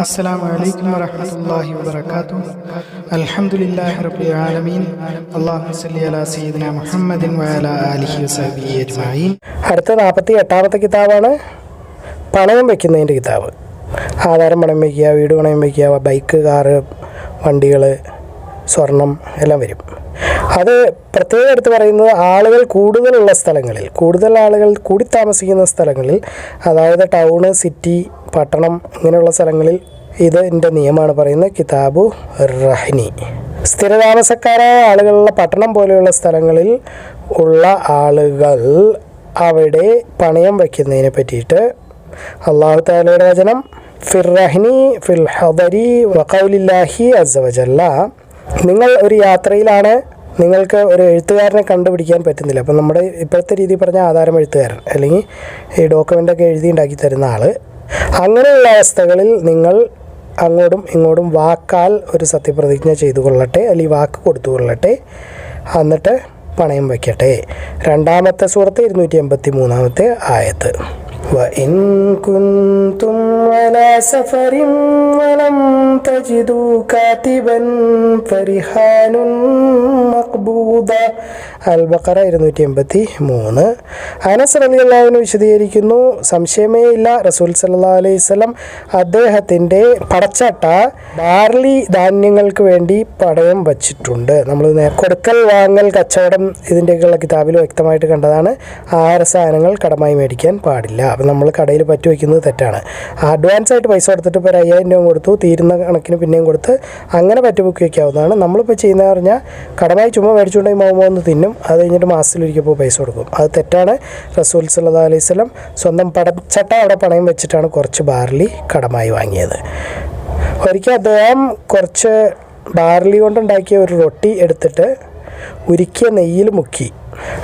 السلام عليكم ورحمة الله وبركاته الحمد لله رب العالمين اللهم صل على سيدنا محمد وعلى آله وصحبه أجمعين അടുത്ത നാൽപ്പത്തി എട്ടാമത്തെ കിതാബാണ് പണയം വയ്ക്കുന്നതിൻ്റെ കിതാബ് ആധാരം പണയം വയ്ക്കുക വീട് പണയം വയ്ക്കുക ബൈക്ക് കാറ് വണ്ടികൾ സ്വർണം എല്ലാം വരും അത് പ്രത്യേകം എടുത്ത് പറയുന്നത് ആളുകൾ കൂടുതലുള്ള സ്ഥലങ്ങളിൽ കൂടുതൽ ആളുകൾ കൂടി താമസിക്കുന്ന സ്ഥലങ്ങളിൽ അതായത് ടൗണ് സിറ്റി പട്ടണം ഇങ്ങനെയുള്ള സ്ഥലങ്ങളിൽ ഇത് എന്റെ നിയമമാണ് പറയുന്നത്. കിതാബു റഹ്നി. സ്ഥിരതാമസക്കാരായ ആളുകളുള്ള പട്ടണം പോലെയുള്ള സ്ഥലങ്ങളിൽ ഉള്ള ആളുകൾ അവിടെ പണയം വയ്ക്കുന്നതിനെ പറ്റിയിട്ട് അള്ളാഹു താലയുടെ വചനം ഫിർ റഹ്നി ഫിൽ ഹദരി വഖൗലില്ലാഹി അസവജല്ല നിങ്ങൾ ഒരു യാത്രയിലാണ് നിങ്ങൾക്ക് ഒരു എഴുത്തുകാരനെ കണ്ടുപിടിക്കാൻ പറ്റുന്നില്ല. അപ്പം നമ്മുടെ ഇപ്പോഴത്തെ രീതി പറഞ്ഞ ആധാരം എഴുത്തുകാരൻ അല്ലെങ്കിൽ ഈ ഡോക്യുമെന്റൊക്കെ എഴുതി ഉണ്ടാക്കി തരുന്ന ആൾ അങ്ങനെയുള്ള അവസ്ഥകളിൽ നിങ്ങൾ അങ്ങോട്ടും ഇങ്ങോട്ടും വാക്കാൽ ഒരു സത്യപ്രതിജ്ഞ ചെയ്തു കൊള്ളട്ടെ അല്ലെങ്കിൽ വാക്ക് കൊടുത്തു കൊള്ളട്ടെ. എന്നിട്ട് പണയം വയ്ക്കട്ടെ. രണ്ടാമത്തെ സുഹൃത്ത് ഇരുന്നൂറ്റി എൺപത്തി മൂന്നാമത്തെ ആയത്ത്. وإن كنتم على سفر ولم تجدوا كاتبا فرهان അൽബക്കറ ഇരുന്നൂറ്റി എൺപത്തി മൂന്ന് അനസ് അലി വിശദീകരിക്കുന്നു സംശയമേ ഇല്ല റസൂൽ സല്ലാ അലൈഹി സ്വലം അദ്ദേഹത്തിന്റെ പടച്ചട്ട ബാർലി ധാന്യങ്ങൾക്ക് വേണ്ടി പടയം വച്ചിട്ടുണ്ട്. നമ്മൾ കൊടുക്കൽ വാങ്ങൽ കച്ചവടം ഇതിന്റെയൊക്കെയുള്ള കിതാബിൽ വ്യക്തമായിട്ട് കണ്ടതാണ്. ആഹാര സാധനങ്ങൾ കടമായി മേടിക്കാൻ പാടില്ല. അപ്പം നമ്മൾ കടയിൽ പറ്റി വയ്ക്കുന്നത് തെറ്റാണ്. അഡ്വാൻസ് ആയിട്ട് പൈസ കൊടുത്തിട്ട് ഇപ്പോൾ ഒരു അയ്യായിരം രൂപ കൊടുത്തു തീരുന്ന കണക്കിന് പിന്നെയും കൊടുത്ത് അങ്ങനെ പറ്റി ബുക്ക് വയ്ക്കാവുന്നതാണ്. നമ്മളിപ്പോൾ ചെയ്യുന്നതെന്ന് പറഞ്ഞാൽ കടമായി ചുമ്മാ മേടിച്ചുകൊണ്ടേ മോമോ ഒന്ന് തിന്നും. അത് കഴിഞ്ഞിട്ട് മാസത്തിലൊരിക്കൽ പോയി പൈസ കൊടുക്കും. അത് തെറ്റാണ്. റസൂൽ സല്ലാ അലൈഹി സ്വലം സ്വന്തം പടച്ചട്ട അവിടെ പണയം വെച്ചിട്ടാണ് കുറച്ച് ബാർലി കടമായി വാങ്ങിയത്. ഒരിക്കൽ അദ്ദേഹം കുറച്ച് ബാർലി കൊണ്ടുണ്ടാക്കിയ ഒരു റൊട്ടി എടുത്തിട്ട് ഉരുക്കിയ നെയ്യിൽ മുക്കി.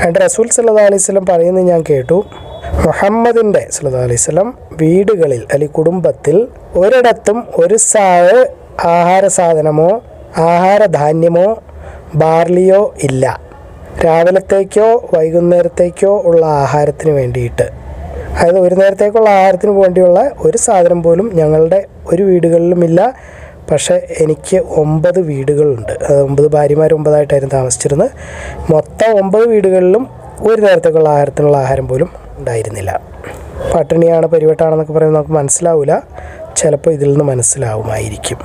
അതിന്റെ റസൂൽ സല്ലാ അലൈഹി സ്വലം പറയുന്നത് ഞാൻ കേട്ടു. മുഹമ്മദിന്റെ സല്ലാ അലൈഹി സ്വലം വീടുകളിൽ അല്ലെങ്കിൽ കുടുംബത്തിൽ ഒരിടത്തും ഒരു സാവ് ആഹാര സാധനമോ ആഹാരധാന്യമോ ബാർലിയോ ഇല്ല. രാവിലത്തേക്കോ വൈകുന്നേരത്തേക്കോ ഉള്ള ആഹാരത്തിന് വേണ്ടിയിട്ട്. അതായത് ഒരു നേരത്തേക്കുള്ള ആഹാരത്തിന് വേണ്ടിയുള്ള ഒരു സാധനം പോലും ഞങ്ങളുടെ ഒരു വീടുകളിലുമില്ല പക്ഷേ എനിക്ക് ഒമ്പത് വീടുകളുണ്ട്. അത് ഒമ്പത് ഭാര്യമാർ ഒമ്പതായിട്ടായിരുന്നു താമസിച്ചിരുന്നത്. മൊത്തം ഒമ്പത് വീടുകളിലും ഒരു നേരത്തേക്കുള്ള ആഹാരത്തിനുള്ള ആഹാരം പോലും ഉണ്ടായിരുന്നില്ല. പട്ടിണിയാണ് പരിവട്ടാണെന്നൊക്കെ പറയുമ്പോൾ നമുക്ക് മനസ്സിലാവില്ല ചിലപ്പോൾ ഇതിൽ നിന്ന് മനസ്സിലാവുമായിരിക്കും.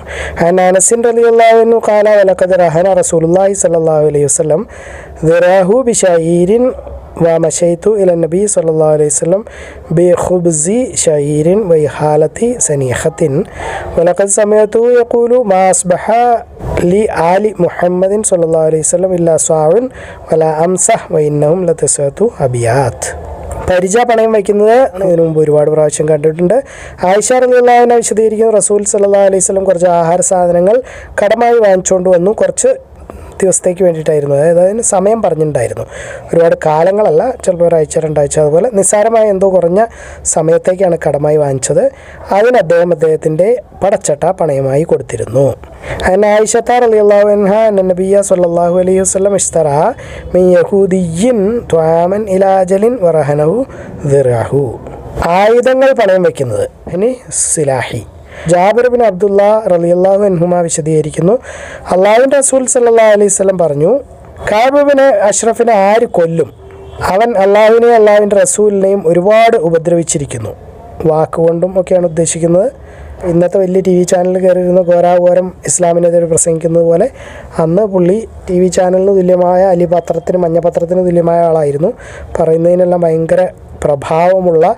അനാനസിൻ റലിയുള്ളാഹുന്നു കാല വലക്കത് റഹന റസൂലുല്ലാഹി സല്ലാഹു അലൈഹി വസ്ലം ദിറാഹു ബിഷീരിൻ വാമശൈത്തു ഇല നബി സല്ലാ അലൈഹി സ്വലം ബി ഖുബ്സി ഷഹീരിൻ വൈ ഹാലത്തി സനീഹത്തിൻ വലക്കത് സമയത്തു യക്കൂലു മാസ്ബഹ ലി ആലി മുഹമ്മദിൻ സല്ലാ അലൈഹി സ്വലം ഇല്ല സ്വാവിൻ വല അംസഹ് വൈന്നവും ലത്തസത്തു അബിയാത്ത്. പരിച പണയം വയ്ക്കുന്നത് ഇതിനു മുമ്പ് ഒരുപാട് പ്രാവശ്യം കണ്ടിട്ടുണ്ട്. ആയിഷ വിശദീകരിക്കുന്ന. റസൂൽ സല്ലാ അലൈഹി സ്വലം കുറച്ച് ആഹാര സാധനങ്ങൾ കടമായി വാങ്ങിച്ചുകൊണ്ട് വന്നു. കുറച്ച് ദിവസത്തേക്ക് വേണ്ടിയിട്ടായിരുന്നു. അതായത് അതിന് സമയം പറഞ്ഞിട്ടുണ്ടായിരുന്നു. ഒരുപാട് കാലങ്ങളല്ല ചിലപ്പോൾ ഒരാഴ്ച രണ്ടാഴ്ച അതുപോലെ നിസ്സാരമായ എന്തോ കുറഞ്ഞ സമയത്തേക്കാണ് കടമായി വാങ്ങിച്ചത്. അതിന് അദ്ദേഹം അദ്ദേഹത്തിന്റെ പടച്ചട്ട പണയമായി കൊടുത്തിരുന്നു. അതിന് ആയിഷത്താർ അലി അള്ളാഹു അൻഹ നബിയ സല്ലാഹു അലൈഹി വസ്ലം ഇഷ്തറ മി ത്വാമൻ ഇലാജലിൻ വറഹനഹു ദിറാഹു. ആയുധങ്ങൾ പണയം വയ്ക്കുന്നത് ഇനി സിലാഹി. ജാബിർ ബിൻ അബ്ദുള്ള റലിയല്ലാഹു എൻഹുമ വിശദീകരിക്കുന്നു. അള്ളാഹുവിന്റെ റസൂൽ സല്ലാ അലൈഹി സ്വലം പറഞ്ഞു കാബുബിനെ അഷ്റഫിനെ ആര് കൊല്ലും? അവൻ അള്ളാഹുവിനെയും അള്ളാഹുവിന്റെ റസൂലിനെയും ഒരുപാട് ഉപദ്രവിച്ചിരിക്കുന്നു. വാക്കുകൊണ്ടും ഒക്കെയാണ് ഉദ്ദേശിക്കുന്നത്. ഇന്നത്തെ വലിയ ടി വി ചാനലിൽ കയറിയിരുന്ന ഘോരാഘോരം ഇസ്ലാമിനെതിരെ പ്രസംഗിക്കുന്നത് പോലെ അന്ന് പുള്ളി ടി വി ചാനലിന് തുല്യമായ അലി പത്രത്തിന് മഞ്ഞപത്രത്തിന് തുല്യമായ ആളായിരുന്നു. പറയുന്നതിനെല്ലാം ഭയങ്കര പ്രഭാവമുള്ള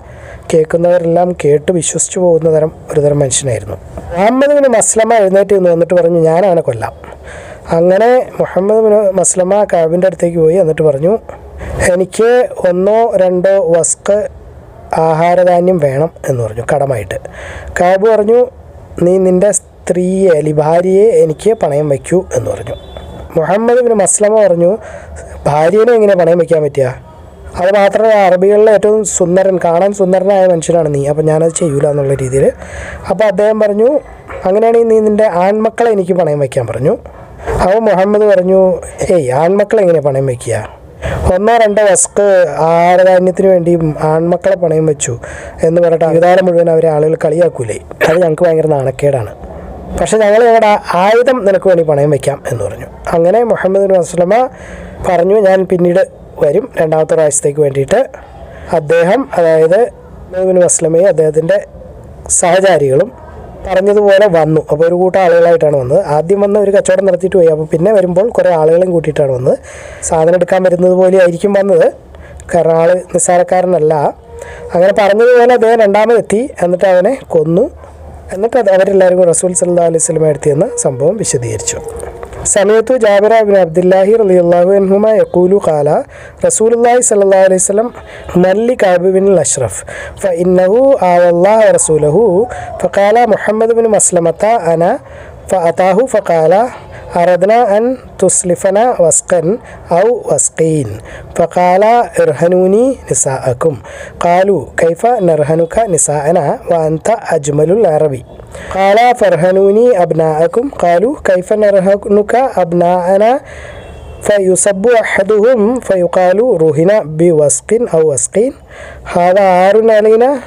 കേൾക്കുന്നവരെല്ലാം കേട്ട് വിശ്വസിച്ചു പോകുന്ന തരം ഒരു തരം മനുഷ്യനായിരുന്നു. മുഹമ്മദ് ബിൻ മസ്ലമ എഴുന്നേറ്റ് നിന്ന് വന്നിട്ട് പറഞ്ഞു ഞാനാണ് കൊല്ലാം. അങ്ങനെ മുഹമ്മദ് ബിൻ മസ്ലമ കാബിന്റെ അടുത്തേക്ക് പോയി എന്നിട്ട് പറഞ്ഞു എനിക്ക് ഒന്നോ രണ്ടോ വസ്ക് ആഹാരധാന്യം വേണം എന്ന് പറഞ്ഞു കടമായിട്ട്. കാബ് പറഞ്ഞു നീ നിന്റെ സ്ത്രീയെ അല്ലെങ്കിൽ ഭാര്യയെ എനിക്ക് പണയം വയ്ക്കൂ എന്ന് പറഞ്ഞു. മുഹമ്മദ് ബിൻ മസ്ലമ പറഞ്ഞു ഭാര്യനെ എങ്ങനെ പണയം വയ്ക്കാൻ പറ്റുക? അത് മാത്രമല്ല അറബികളിലെ ഏറ്റവും സുന്ദരൻ കാണാൻ സുന്ദരനായ മനുഷ്യനാണ് നീ. അപ്പം ഞാനത് ചെയ്യൂല എന്നുള്ള രീതിയിൽ അപ്പോൾ അദ്ദേഹം പറഞ്ഞു അങ്ങനെയാണെങ്കിൽ നീ നിന്റെ ആൺമക്കളെ എനിക്ക് പണയം വയ്ക്കാൻ പറഞ്ഞു. അപ്പോൾ മുഹമ്മദ് പറഞ്ഞു ഏയ് ആൺമക്കളെ എങ്ങനെ പണയം വയ്ക്കുക? ഒന്നോ രണ്ടോ വസ്ക് ആരധാന്യത്തിന് വേണ്ടി ആൺമക്കളെ പണയം വെച്ചു എന്ന് പറഞ്ഞിട്ട് അവിതാരം മുഴുവൻ അവരെ ആളുകൾ കളിയാക്കൂലേ. അത് ഞങ്ങൾക്ക് ഭയങ്കര നാണക്കേടാണ്. പക്ഷെ ഞങ്ങൾ ഞങ്ങളുടെ ആയുധം നിനക്ക് വേണ്ടി പണയം വെക്കാം എന്ന് പറഞ്ഞു. അങ്ങനെ മുഹമ്മദ് വസ്ലമ പറഞ്ഞു ഞാൻ പിന്നീട് വരും രണ്ടാമത്തെ പ്രാവശ്യത്തേക്ക് വേണ്ടിയിട്ട്. അദ്ദേഹം അതായത് ബിൻ വസ്ലമയും അദ്ദേഹത്തിന്റെ സഹചാരികളും പറഞ്ഞതുപോലെ വന്നു. അപ്പോൾ ഒരു കൂട്ടം ആളുകളായിട്ടാണ് വന്നത്. ആദ്യം വന്ന് ഒരു കച്ചവടം നടത്തിയിട്ട് പോയി. അപ്പോൾ പിന്നെ വരുമ്പോൾ കുറേ ആളുകളെയും കൂട്ടിയിട്ടാണ് വന്നത്. സാധനം എടുക്കാൻ വരുന്നത് പോലെ ആയിരിക്കും വന്നത്. കാരണം ആൾ നിസ്സാരക്കാരനല്ല. അങ്ങനെ പറഞ്ഞതുപോലെ അദ്ദേഹം രണ്ടാമതെത്തി. എന്നിട്ട് അവനെ കൊന്നു. എന്നിട്ട് അവരെല്ലാവരും റസൂൽ സല്ലാ അലൈഹി സ്വലമ എടുത്തിയെന്ന സംഭവം വിശദീകരിച്ചു. سمعت جابر بن عبد الله رضي الله عنهما يقول قال رسول الله صلى الله عليه وسلم من لكعب بن الأشرف فإنه آوى الله ورسوله. فقال محمد بن مسلمة أنا فأتاه فقال أردنا أن تسلفنا وسقا أو وسقين. فقال ارهنوني نساءكم. قالوا كيف نرهنك نساءنا وأنت أجمل العربي? قال فارهنوني أبناءكم. قالوا كيف نرهنك أبناءنا؟ فيصب أحدهم فيقال رهن بوسق أو وسقين. هذا عار علينا؟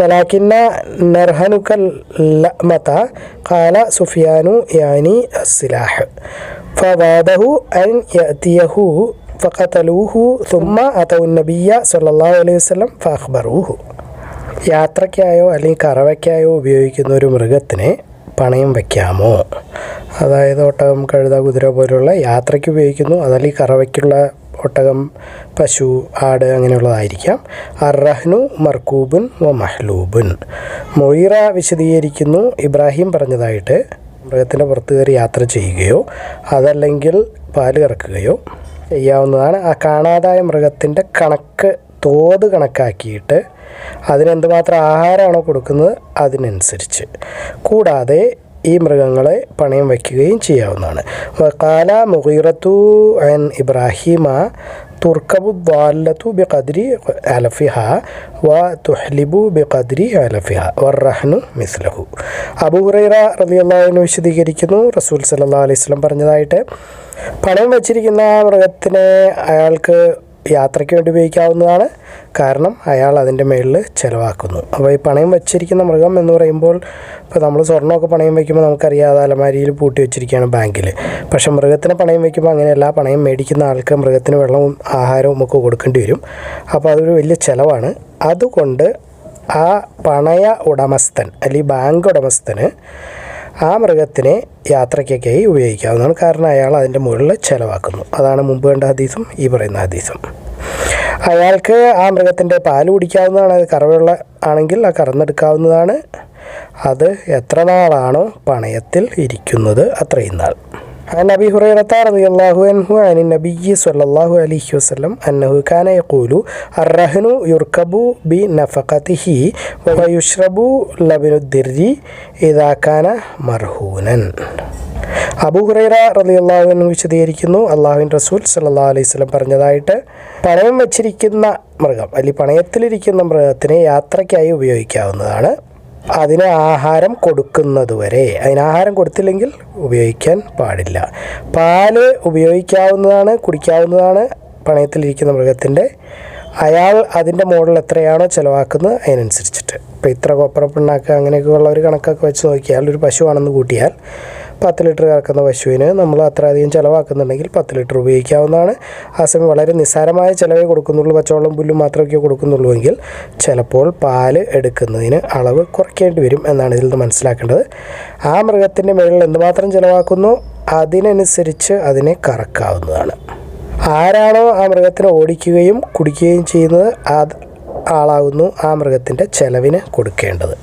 ولكن نرهنك اللأمة قال سفيان يعني السلاح فباده أن يأتيه فقتلوه ثم أتوا النبي صلى الله عليه وسلم فأخبروه യാത്രയ്ക്കായോ അല്ലെങ്കിൽ കറവയ്ക്കായോ ഉപയോഗിക്കുന്ന ഒരു മൃഗത്തിനെ പണയം വയ്ക്കാമോ അതായത് ഒട്ടകം കഴുത കുതിര പോലുള്ള യാത്രയ്ക്ക് ഉപയോഗിക്കുന്നു അതല്ലെങ്കിൽ കറവയ്ക്കുള്ള ഒട്ടകം പശു ആട് അങ്ങനെയുള്ളതായിരിക്കാം. അറഹ്നു മർക്കൂബുൻ വ മഹ്ലൂബുൻ മൊയ്റ വിശദീകരിക്കുന്നു. ഇബ്രാഹിം പറഞ്ഞതായിട്ട്. മൃഗത്തിന്റെ പുറത്ത് കയറി യാത്ര ചെയ്യുകയോ അതല്ലെങ്കിൽ പാൽ കറക്കുകയോ ചെയ്യാവുന്നതാണ്. ആ കാണാതായ മൃഗത്തിന്റെ കണക്ക് തോത് കണക്കാക്കിയിട്ട് അതിനെന്തുമാത്രം ആഹാരമാണോ കൊടുക്കുന്നത് അതിനനുസരിച്ച്. കൂടാതെ ഈ മൃഗങ്ങളെ പണയം വയ്ക്കുകയും ചെയ്യാവുന്നതാണ്. വക്കാല മുഹീറത്തു അൻ ഇബ്രാഹിമ തുർക്കബു ദ്വാലത്തു ബി കദ്രി അലഫിഹ വ തുഹ്ലിബു ബി കദ്രി അലഫിഹ. വർറഹ്നു മിസ്ലഹു. അബൂ ഹുറൈറ റളിയല്ലാഹു വിശദീകരിക്കുന്നു. റസൂൽ സല്ലാ അലൈഹി സ്വലം പറഞ്ഞതായിട്ട് പണയം വച്ചിരിക്കുന്ന മൃഗത്തിനെ അയാൾക്ക് യാത്രയ്ക്ക് വേണ്ടി ഉപയോഗിക്കാവുന്നതാണ്. കാരണം അയാൾ അതിന്റെ മേളിൽ ചിലവാക്കുന്നു. അപ്പോൾ ഈ പണയം വെച്ചിരിക്കുന്ന മൃഗം എന്ന് പറയുമ്പോൾ ഇപ്പോൾ നമ്മൾ സ്വർണമൊക്കെ പണയം വയ്ക്കുമ്പോൾ നമുക്കറിയാതെ അലമാരിയിൽ പൂട്ടി വെച്ചിരിക്കുകയാണ് ബാങ്കിൽ. പക്ഷേ മൃഗത്തിന് പണയം വയ്ക്കുമ്പോൾ അങ്ങനെയല്ല. പണയം മേടിക്കുന്ന ആൾക്ക് മൃഗത്തിന് വെള്ളവും ആഹാരവും ഒക്കെ കൊടുക്കേണ്ടി വരും. അപ്പോൾ അതൊരു വലിയ ചിലവാണ്. അതുകൊണ്ട് ആ പണയ ഉടമസ്ഥൻ അല്ലെങ്കിൽ ബാങ്ക് ഉടമസ്ഥന് ആ മൃഗത്തിനെ യാത്രയ്ക്കൊക്കെയായി ഉപയോഗിക്കാവുന്നതാണ്. കാരണം അയാൾ അതിന്റെ മുകളിൽ ചിലവാക്കുന്നു. അതാണ് മുമ്പ് കണ്ട ഹദീസും ഈ പറയുന്ന ഹദീസും. അയാൾക്ക് ആ മൃഗത്തിന്റെ പാൽ കുടിക്കാവുന്നതാണ്. അത് കറവുള്ള ആണെങ്കിൽ ആ കറന്നെടുക്കാവുന്നതാണ്. അത് എത്ര നാളാണോ പണയത്തിൽ ഇരിക്കുന്നത് അത്രയും നാൾ. عن أبي هريرة رضي الله عنه عن النبي صلى الله عليه وسلم أنه كان يقول الرهن يركب بنفقته ويشرب لبن الدر إذا كان مرهونا അബൂ ഹുറൈറ റളിയല്ലാഹു അൻഹു വിശദീകരിക്കുന്നു അള്ളാഹുവിൻ റസൂൽ സല്ലല്ലാഹു അലൈഹി വസല്ലം പറഞ്ഞതായിട്ട് പണയം വെച്ചിരിക്കുന്ന മൃഗം അല്ലെങ്കിൽ പണയത്തിലിരിക്കുന്ന മൃഗത്തിനെ യാത്രയ്ക്കായി ഉപയോഗിക്കാവുന്നതാണ് അതിന് ആഹാരം കൊടുക്കുന്നതുവരെ അതിന് ആഹാരം കൊടുത്തില്ലെങ്കിൽ ഉപയോഗിക്കാൻ പാടില്ല. പാൽ ഉപയോഗിക്കാവുന്നതാണ് കുടിക്കാവുന്നതാണ് പണയത്തിലിരിക്കുന്ന മൃഗത്തിന്റെ. അയാൾ അതിന്റെ മോഡൽ എത്രയാണോ ചിലവാക്കുന്നത് അതിനനുസരിച്ചിട്ട്. ഇപ്പോൾ ഇത്ര കൊപ്പറ പിണ്ണാക്ക് അങ്ങനെയൊക്കെ ഉള്ള ഒരു കണക്കൊക്കെ വെച്ച് നോക്കിയാൽ ഒരു പശുവാണെന്ന് കൂട്ടിയാൽ പത്ത് ലിറ്റർ കറക്കുന്ന പശുവിന് നമ്മൾ അത്ര അധികം ചിലവാക്കുന്നുണ്ടെങ്കിൽ പത്ത് ലിറ്റർ ഉപയോഗിക്കാവുന്നതാണ്. ആ സമയം വളരെ നിസ്സാരമായ ചിലവേ കൊടുക്കുന്നുള്ളൂ. പച്ചവെള്ളം പുല്ലും മാത്രമൊക്കെ കൊടുക്കുന്നുള്ളൂ എങ്കിൽ ചിലപ്പോൾ പാൽ എടുക്കുന്നതിന് അളവ് കുറയ്ക്കേണ്ടി വരും എന്നാണ് ഇതിൽ നിന്ന് മനസ്സിലാക്കേണ്ടത്. ആ മൃഗത്തിന്റെ മേളിൽ എന്തുമാത്രം ചിലവാക്കുന്നു? അതിനനുസരിച്ച് അതിനെ കറക്കാവുന്നതാണ്. ആരാണോ ആ മൃഗത്തിനെ ഓടിക്കുകയും കുടിക്കുകയും ചെയ്യുന്നത് അത് ആളാകുന്നു ആ മൃഗത്തിന്റെ ചെലവിന് കൊടുക്കേണ്ടത്.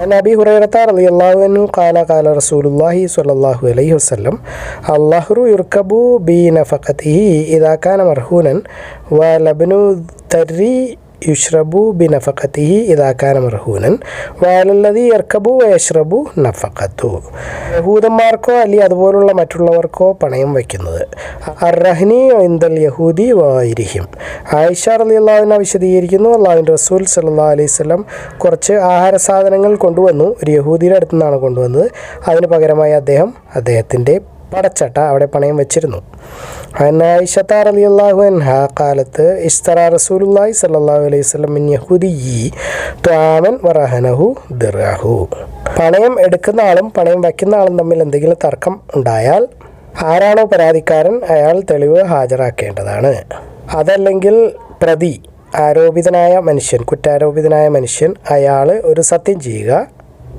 عن أبي هريرة رضي الله عنه قال قال رسول الله صلى الله عليه وسلم الظهر يركب بنفقته إذا كان مرهونا ولبن الثري യുഷ്റബു ബി നഫക്കത്തിഹി ഇതാക്കാൻ മർഹൂനൻ. വയലല്ലതി ഇർക്കബു വയഷ്റബു നഫക്കത്തു യഹൂദന്മാർക്കോ അല്ലെ അതുപോലുള്ള മറ്റുള്ളവർക്കോ പണയം വയ്ക്കുന്നത്. അർഹനി ഇന്ദൽ യഹൂദി വായിരിഹിം ആയിഷ അലി അള്ളാഹുവിനെ വിശദീകരിക്കുന്നു അള്ളാഹുൻ റസൂൽ സല്ലാ അലൈവല്ലം കുറച്ച് ആഹാര സാധനങ്ങൾ കൊണ്ടുവന്നു. ഒരു യഹൂദിയുടെ അടുത്തു നിന്നാണ് കൊണ്ടുവന്നത്. അതിന് പകരമായി അദ്ദേഹം അദ്ദേഹത്തിന്റെ പടച്ചട്ട അവിടെ പണയം വെച്ചിരുന്നു. ആയിഷത്താർ അലി അള്ളാഹു അൻഹ കാലത്ത് ഇസ്തറ റസൂലുല്ലാഹി സല്ലാഹു അലൈഹി യഹൂദിയി ത്വാമൻ വറഹനഹു ദിർഹു പണയം എടുക്കുന്ന ആളും പണയം വയ്ക്കുന്ന ആളും തമ്മിൽ എന്തെങ്കിലും തർക്കം ഉണ്ടായാൽ ആരാണോ പരാതിക്കാരൻ അയാൾ തെളിവ് ഹാജരാക്കേണ്ടതാണ്. അതല്ലെങ്കിൽ പ്രതി ആരോപിതനായ മനുഷ്യൻ കുറ്റാരോപിതനായ മനുഷ്യൻ അയാൾ ഒരു സത്യം ചെയ്യുക.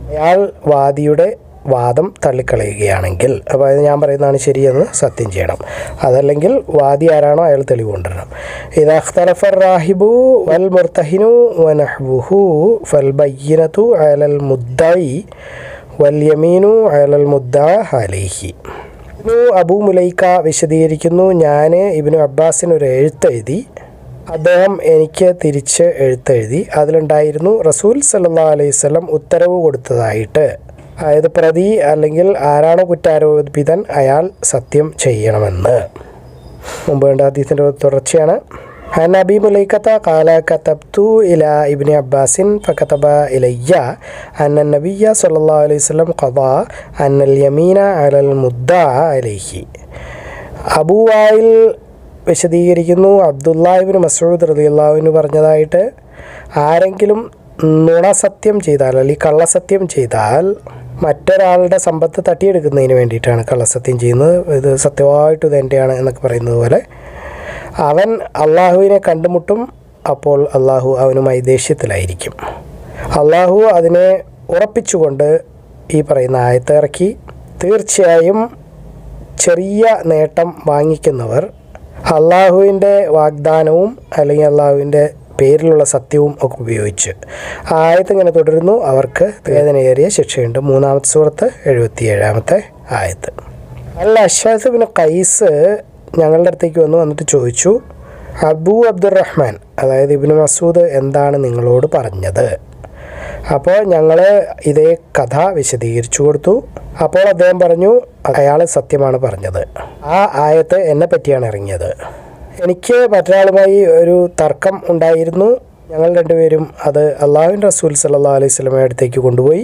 അയാൾ വാദിയുടെ വാദം തള്ളിക്കളയുകയാണെങ്കിൽ അപ്പോൾ ഞാൻ പറയുന്നതാണ് ശരിയെന്ന് സത്യം ചെയ്യണം. അതല്ലെങ്കിൽ വാദി ആരാണോ അയാൾ തെളിവ് കൊണ്ടുവരണം ഇത് അഖ്തലഫർ റാഹിബു വൽ മുർത്തഹിനു വനഹ്ബുഹു ഫൽ ബയ്യനത്തു അലൽ മുദ്ദായി വൽ യമീനു അലൽ മുദ്ദാ ഹലേഹി ഇബ്നു അബൂ മുലൈക്ക വിശദീകരിക്കുന്നു ഞാൻ ഇബ്നു അബ്ബാസിന് ഒരു എഴുത്തെഴുതി അദ്ദേഹം എനിക്ക് തിരിച്ച് എഴുത്തെഴുതി. അതിലുണ്ടായിരുന്നു റസൂൽ സല്ലാ അലൈഹി സ്വലം ഉത്തരവ് കൊടുത്തതായിട്ട്. അതായത് പ്രതി അല്ലെങ്കിൽ ആരാണോ കുറ്റാരോപിതൻ അയാൾ സത്യം ചെയ്യണമെന്ന് മുമ്പ് കണ്ട അദ്ദേഹത്തിൻ്റെ തുടർച്ചയാണ് عن أبي مليكة قال كتبت إلى ابن عباس فكتب إلي أن النبي صلى الله عليه وسلم قضى أن اليمين على المدعى عليه അബൂ വായിൽ വിശദീകരിക്കുന്നു അബ്ദുല്ലാഹിബിൻ മസൂദ് റലിയുള്ളാവിന് പറഞ്ഞതായിട്ട് ആരെങ്കിലും നുണസത്യം ചെയ്താൽ അല്ലെങ്കിൽ കള്ളസത്യം ചെയ്താൽ മറ്റൊരാളുടെ സമ്പത്ത് തട്ടിയെടുക്കുന്നതിന് വേണ്ടിയിട്ടാണ് കള്ളസത്യം ചെയ്യുന്നത്. ഇത് സത്യമായിട്ട് ഇത് എന്റെയാണ് എന്നൊക്കെ പറയുന്നത് പോലെ അവൻ അള്ളാഹുവിനെ കണ്ടുമുട്ടും അപ്പോൾ അള്ളാഹു അവനുമായി ദേഷ്യത്തിലായിരിക്കും അള്ളാഹു അതിനെ ഉറപ്പിച്ചുകൊണ്ട് ഈ പറയുന്ന ആയത്ത് ഇറക്കി. തീർച്ചയായും ചെറിയ നേട്ടം വാങ്ങിക്കുന്നവർ അള്ളാഹുവിന്റെ വാഗ്ദാനവും അല്ലെങ്കിൽ അള്ളാഹുവിന്റെ പേരിലുള്ള സത്യവും ഒക്കെ ഉപയോഗിച്ച്. ആയത്ത് ഇങ്ങനെ തുടരുന്നു. അവർക്ക് വേദനയേറിയ ശിക്ഷയുണ്ട്. മൂന്നാമത്തെ സുഹൃത്ത് എഴുപത്തിയേഴാമത്തെ ആയത്ത്. അല്ല അഷാദ് പിന്നെ കൈസ് ഞങ്ങളുടെ അടുത്തേക്ക് വന്നു വന്നിട്ട് ചോദിച്ചു അബു അബ്ദുറഹ്മാൻ അതായത് ഇബിന് മസൂദ് എന്താണ് നിങ്ങളോട് പറഞ്ഞത്? അപ്പോൾ ഞങ്ങൾ ഇതേ കഥ വിശദീകരിച്ചു കൊടുത്തു. അപ്പോൾ അദ്ദേഹം പറഞ്ഞു അയാൾ സത്യമാണ് പറഞ്ഞത്. ആ ആയത്ത് എന്നെ പറ്റിയാണ് ഇറങ്ങിയത്. എനിക്ക് മറ്റൊരാളുമായി ഒരു തർക്കം ഉണ്ടായിരുന്നു. ഞങ്ങൾ രണ്ടുപേരും അത് അള്ളാഹുവിൻ റസൂൽ സല്ലാ അലൈഹി സ്വലമയുടെ അടുത്തേക്ക് കൊണ്ടുപോയി.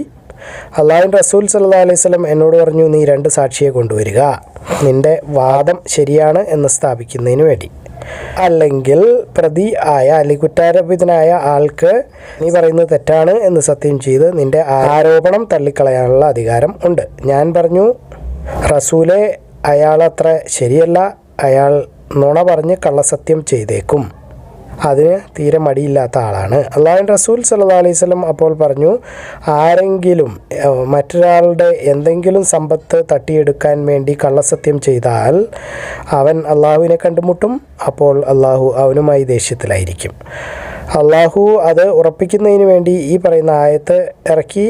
അള്ളാഹുൻ റസൂൽ സല്ലാ അലൈഹി സ്വലം എന്നോട് പറഞ്ഞു നീ രണ്ട് സാക്ഷിയെ കൊണ്ടുവരിക. നിന്റെ വാദം ശരിയാണ് എന്ന് സ്ഥാപിക്കുന്നതിന് വേണ്ടി. അല്ലെങ്കിൽ പ്രതി ആയ അല്ലെങ്കിൽ കുറ്റാരോപിതനായ ആൾക്ക് നീ പറയുന്നത് തെറ്റാണ് എന്ന് സത്യം ചെയ്ത് നിന്റെ ആരോപണം തള്ളിക്കളയാനുള്ള അധികാരം ഉണ്ട്. ഞാൻ പറഞ്ഞു റസൂലെ അയാൾ അത്ര ശരിയല്ല. അയാൾ നുണ പറഞ്ഞ് കള്ളസത്യം ചെയ്തേക്കും. അതിന് തീരെ മടിയില്ലാത്ത ആളാണ്. അള്ളാഹു റസൂൽ സല്ലാ അലൈഹി അപ്പോൾ പറഞ്ഞു ആരെങ്കിലും മറ്റൊരാളുടെ എന്തെങ്കിലും സമ്പത്ത് തട്ടിയെടുക്കാൻ വേണ്ടി കള്ളസത്യം ചെയ്താൽ അവൻ അള്ളാഹുവിനെ കണ്ടുമുട്ടും. അപ്പോൾ അള്ളാഹു അവനുമായി ദേഷ്യത്തിലായിരിക്കും. അള്ളാഹു അത് ഉറപ്പിക്കുന്നതിന് വേണ്ടി ഈ പറയുന്ന ആയത്ത് ഇറക്കി.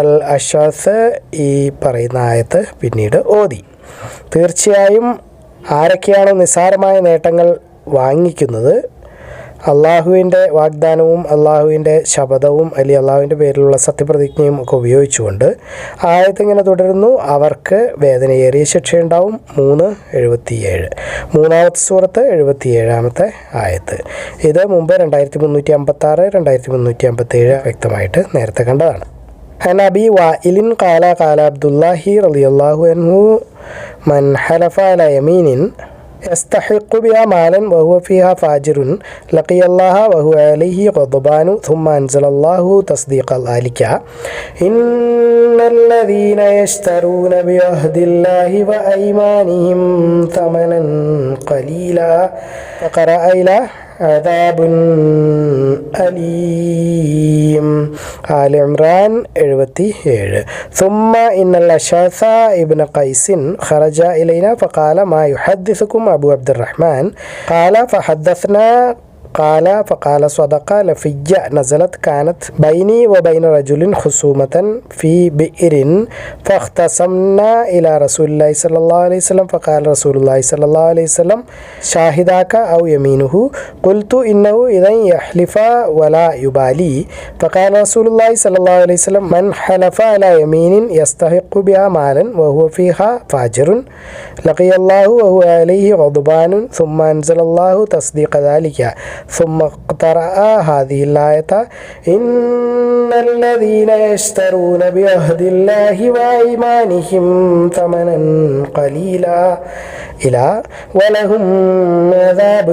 അൽ അഷാസ് ഈ പറയുന്ന ആയത്ത് പിന്നീട് ഓതി. തീർച്ചയായും ആരൊക്കെയാണോ നിസ്സാരമായ നേട്ടങ്ങൾ വാങ്ങിക്കുന്നത്? അള്ളാഹുവിന്റെ വാഗ്ദാനവും അള്ളാഹുവിന്റെ ശബദവും അല്ലെങ്കിൽ അള്ളാഹുവിന്റെ പേരിലുള്ള സത്യപ്രതിജ്ഞയും ഒക്കെ ഉപയോഗിച്ചുകൊണ്ട് ആയത്ത് ഇങ്ങനെ തുടരുന്നു. അവർക്ക് വേദനയേറിയ ശിക്ഷയുണ്ടാവും. മൂന്ന് എഴുപത്തിയേഴ്. മൂന്നാമത്തെ സുഹൃത്ത് എഴുപത്തിയേഴാമത്തെ ആയത്ത്. ഇത് മുമ്പ് രണ്ടായിരത്തി മുന്നൂറ്റി അമ്പത്താറ് രണ്ടായിരത്തി മുന്നൂറ്റി അമ്പത്തേഴ് വ്യക്തമായിട്ട് നേരത്തെ കണ്ടതാണ്. അൻ അബി വാ ഇലിൻ കാല കാല അബ്ദുല്ലാഹി റലിയല്ലാഹു അൻഹു من حلف على يمين يستحق بها مالا وهو فيها فاجر لقي الله وهو عليه غضبان ثم أنزل الله تصديق ذلك. إن الذين يشترون بعهد الله وأيمانهم ثمنا قليلا. فقرأ إلى عذاب أليم آل عمران 77 ثم إن الأشعث ابن قيس خرج إلينا فقال ما يحدثكم أبو عبد الرحمن قال فحدثنا قال فقال صدق. لفي نزلت كانت بيني وبين رجل خصومة في بئر فاختصمنا إلى رسول الله صلى الله عليه وسلم. فقال رسول الله صلى الله عليه وسلم شاهداك أو يمينه؟ قلت إنه إذا يحلف ولا يبالي. فقال رسول الله صلى الله عليه وسلم من حلف على يمين يستحق بها مالا وهو فيها فاجر. لقي الله وهو عليه غضبان ثم أنزل الله تصديق ذلك. ثم اقترأ هذه الآية إن الذين يشترون بعهد الله وأيمانهم ثمنا قليلا إلى ولهم عذاب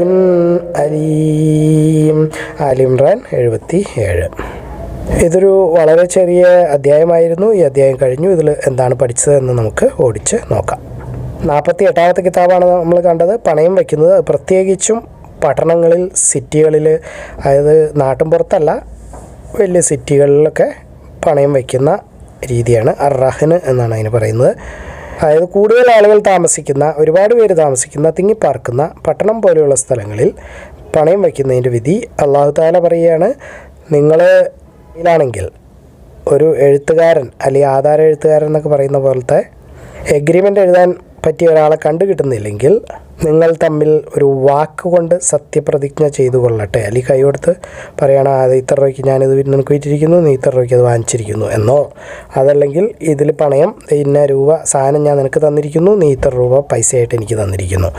أليم ആൽ ഇമ്രാൻ എഴുപത്തി ഏഴ് ഇതൊരു വളരെ ചെറിയ അധ്യായമായിരുന്നു ഈ അധ്യായം കഴിഞ്ഞു ഇതിൽ എന്താണ് പഠിച്ചത് എന്ന് നമുക്ക് ഓടിച്ച് നോക്കാം നാൽപ്പത്തി എട്ടാമത്തെ കിതാബാണ് നമ്മൾ കണ്ടത് പണയം വയ്ക്കുന്നത് പ്രത്യേകിച്ചും പട്ടണങ്ങളിൽ സിറ്റികളിൽ അതായത് നാട്ടിൻ പുറത്തല്ല വലിയ സിറ്റികളിലൊക്കെ പണയം വയ്ക്കുന്ന രീതിയാണ് അർറഹന് എന്നാണ് അതിന് പറയുന്നത്. അതായത് കൂടുതൽ ആളുകൾ താമസിക്കുന്ന ഒരുപാട് പേര് താമസിക്കുന്ന തിങ്ങിപ്പാർക്കുന്ന പട്ടണം പോലെയുള്ള സ്ഥലങ്ങളിൽ പണയം വയ്ക്കുന്നതിന്റെ വിധി അള്ളാഹു താല പറയുകയാണ് നിങ്ങൾ ാണെങ്കിൽ ഒരു എഴുത്തുകാരൻ അല്ലെങ്കിൽ ആധാര എഴുത്തുകാരൻ എന്നൊക്കെ പറയുന്ന പോലത്തെ എഗ്രിമെന്റ് എഴുതാൻ പറ്റിയ ഒരാളെ കണ്ടു കിട്ടുന്നില്ലെങ്കിൽ നിങ്ങൾ തമ്മിൽ ഒരു വാക്കുകൊണ്ട് സത്യപ്രതിജ്ഞ ചെയ്തു കൊള്ളട്ടെ അല്ലെങ്കിൽ കൈ കൊടുത്ത് പറയണം അത് ഇത്ര രൂപയ്ക്ക് ഞാനിത് നിനക്ക് വിറ്റിരിക്കുന്നു നീ ഇത്ര രൂപയ്ക്ക് അത് വാങ്ങിച്ചിരിക്കുന്നു എന്നോ അതല്ലെങ്കിൽ ഇതിൽ പണയം ഇന്ന രൂപ സാധനം ഞാൻ നിനക്ക് തന്നിരിക്കുന്നു നീ ഇത്ര രൂപ പൈസയായിട്ട് എനിക്ക് തന്നിരിക്കുന്നു.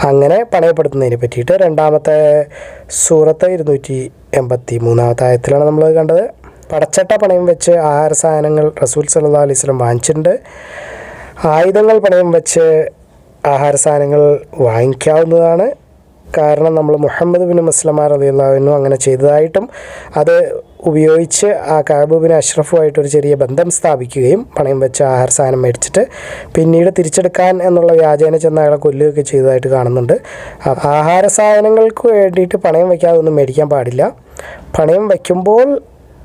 അങ്ങനെ പണയപ്പെടുത്തുന്നതിനെ പറ്റിയിട്ട് രണ്ടാമത്തെ സൂറത്ത് ഇരുന്നൂറ്റി എൺപത്തി മൂന്നാമത്തെ ആയത്തിലാണ് നമ്മൾ കണ്ടത്. പടച്ചട്ട പണയം വെച്ച് ആഹാര സാധനങ്ങൾ റസൂൽ സല്ലാ അലൈഹി വാങ്ങിച്ചിട്ടുണ്ട്. ആയുധങ്ങൾ പണയം വെച്ച് ആഹാര സാധനങ്ങൾ വാങ്ങിക്കാവുന്നതാണ്. കാരണം നമ്മൾ മുഹമ്മദ് ബിൻ മുസ്ലമാർ അലിയുള്ളവനും അങ്ങനെ ചെയ്തതായിട്ടും അത് ഉപയോഗിച്ച് ആ അഷ്റഫുമായിട്ട് ഒരു ചെറിയ ബന്ധം സ്ഥാപിക്കുകയും പണയം വെച്ച് ആഹാര സാധനം മേടിച്ചിട്ട് പിന്നീട് തിരിച്ചെടുക്കാൻ എന്നുള്ള വ്യാജേന ചെന്ന് അയാളെ കൊല്ലുകയൊക്കെ ചെയ്തതായിട്ട് കാണുന്നുണ്ട്. ആഹാര സാധനങ്ങൾക്ക് വേണ്ടിയിട്ട് പണയം വയ്ക്കാതെ ഒന്നും മേടിക്കാൻ പാടില്ല. പണയം വയ്ക്കുമ്പോൾ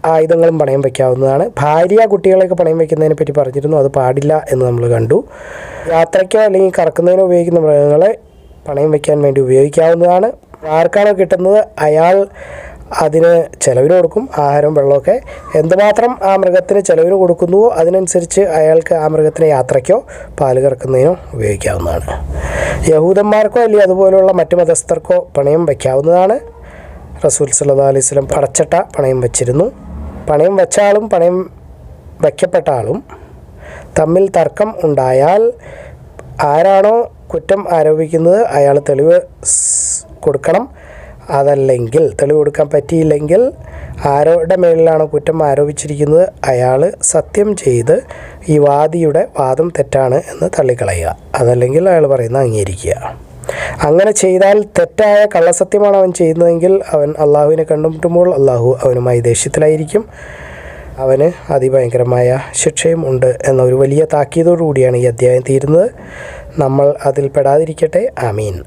ആയുധങ്ങളും പണയം വയ്ക്കാവുന്നതാണ് ഭാര്യ കുട്ടികളെയൊക്കെ പണയം വയ്ക്കുന്നതിനെ പറ്റി പറഞ്ഞിരുന്നു അത് പാടില്ല എന്ന് നമ്മൾ കണ്ടു. യാത്രയ്ക്കോ അല്ലെങ്കിൽ കറക്കുന്നതിനോ ഉപയോഗിക്കുന്ന മൃഗങ്ങളെ പണയം വയ്ക്കാൻ വേണ്ടി ഉപയോഗിക്കാവുന്നതാണ്. ആർക്കാണോ കിട്ടുന്നത് അയാൾ അതിന് ചിലവിന് കൊടുക്കും ആഹാരവും വെള്ളമൊക്കെ എന്തുമാത്രം ആ മൃഗത്തിന് ചിലവിന് കൊടുക്കുന്നുവോ അതിനനുസരിച്ച് അയാൾക്ക് ആ മൃഗത്തിന് യാത്രയ്ക്കോ പാൽ കറക്കുന്നതിനോ ഉപയോഗിക്കാവുന്നതാണ്. യഹൂദന്മാർക്കോ അല്ലെങ്കിൽ അതുപോലെയുള്ള മറ്റ് മതസ്ഥർക്കോ പണയം വയ്ക്കാവുന്നതാണ്. റസൂൽ സല്ലാ അലൈഹി സ്വലം പടച്ചട്ട പണയം വച്ചിരുന്നു. പണയം വെച്ച ആളും പണയം വയ്ക്കപ്പെട്ട ആളും തമ്മിൽ തർക്കം ഉണ്ടായാൽ ആരാണോ കുറ്റം ആരോപിക്കുന്നത് അയാൾ തെളിവ് കൊടുക്കണം. അതല്ലെങ്കിൽ തെളിവ് കൊടുക്കാൻ പറ്റിയില്ലെങ്കിൽ ആരുടെ മേളിലാണ് കുറ്റം ആരോപിച്ചിരിക്കുന്നത് അയാൾ സത്യം ചെയ്ത് ഈ വാദിയുടെ വാദം തെറ്റാണ് എന്ന് തള്ളിക്കളയുക. അതല്ലെങ്കിൽ അയാൾ പറയുന്ന അംഗീകരിക്കുക. അങ്ങനെ ചെയ്താൽ തെറ്റായ കള്ളസത്യമാണ് അവൻ ചെയ്യുന്നതെങ്കിൽ അവൻ അള്ളാഹുവിനെ കണ്ടുമുട്ടുമ്പോൾ അള്ളാഹു അവനുമായി ദേഷ്യത്തിലായിരിക്കും. അവന് അതിഭയങ്കരമായ ശിക്ഷയും ഉണ്ട് എന്ന ഒരു വലിയ താക്കീതോടുകൂടിയാണ് ഈ അധ്യായം തീരുന്നത്. നമ്മൾ അതിൽ പെടാതിരിക്കട്ടെ. ആമീൻ.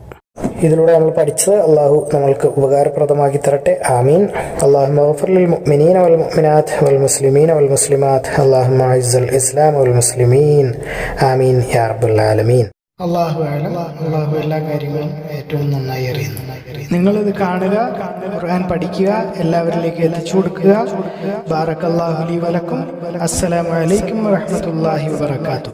ഇതിലൂടെ നമ്മൾ പഠിച്ചത് അള്ളാഹു നമ്മൾക്ക് ഉപകാരപ്രദമാക്കി തരട്ടെ. ആമീൻ. അള്ളാഹു മഗ്ഫിറിൽ മുഅ്മിനീന വൽ മുഅ്മിനാത്ത് വൽ മുസ്ലിമീന വൽ മുസ്ലിമാത്ത്. അള്ളാഹു ഇസ്ലാം വൽ മുസ്ലിമീൻ. ആമീൻ യാ റബ്ബൽ ആലമീൻ. അള്ളാഹു അള്ളാഹു എല്ലാ കാര്യങ്ങളും ഏറ്റവും നന്നായി അറിയുന്നു. നിങ്ങളിത് കാണുക ഖുർആൻ പഠിക്കുക എല്ലാവരിലേക്ക് എത്തിച്ചു കൊടുക്കുക. ബാറക്കല്ലാഹു ലി വലക്കും. അസ്സലാമു അലൈക്കും വറഹ്മത്തുള്ളാഹി വബറകാതുഹു.